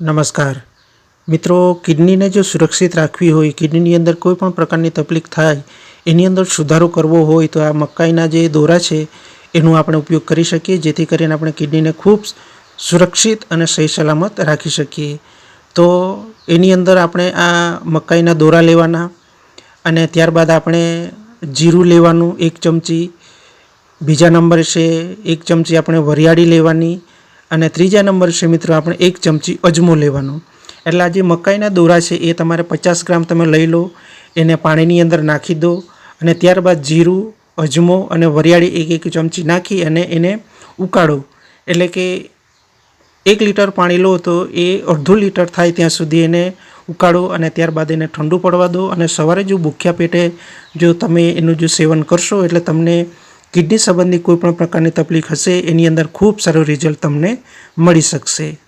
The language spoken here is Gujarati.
નમસ્કાર. મિત્રો, કિડનીને જો સુરક્ષિત રાખવી હોય, કિડનીની અંદર કોઈ પણ પ્રકારની તકલીફ થાય, એની અંદર સુધારો કરવો હોય, તો આ મકાઈના જે દોરા છે, એનો આપણે ઉપયોગ કરી શકીએ, જેથી કરીને આપણે કિડનીને ખૂબ સુરક્ષિત અને સહી સલામત રાખી શકીએ. તો એની અંદર આપણે આ મકાઈના દોરા લેવાના, અને ત્યારબાદ આપણે જીરું લેવાનું એક ચમચી, બીજા નંબર છે, એક ચમચી આપણે વરિયાળી લેવાની અને ત્રીજા નંબર છે મિત્રો, આપણે એક ચમચી અજમો લેવાનો. એટલે આ જે મકાઈના દોરા છે, એ તમારે પચાસ ગ્રામ તમે લઈ લો, એને પાણીની અંદર નાખી દો, અને ત્યારબાદ જીરું, અજમો અને વરિયાળી એક એક ચમચી નાખી અને એને ઉકાળો. એટલે કે એક લીટર પાણી લો તો એ અડધું લીટર થાય ત્યાં સુધી એને ઉકાળો અને ત્યારબાદ એને ઠંડુ પડવા દો. અને સવારે જો ભૂખ્યા પેટે જો તમે એનું જો સેવન કરશો, એટલે તમને કિડની સંબંધી કોઈ પણ પ્રકારની તકલીફ હશે, એની અંદર ખૂબ સારું રિઝલ્ટ તમને મળી શકશે.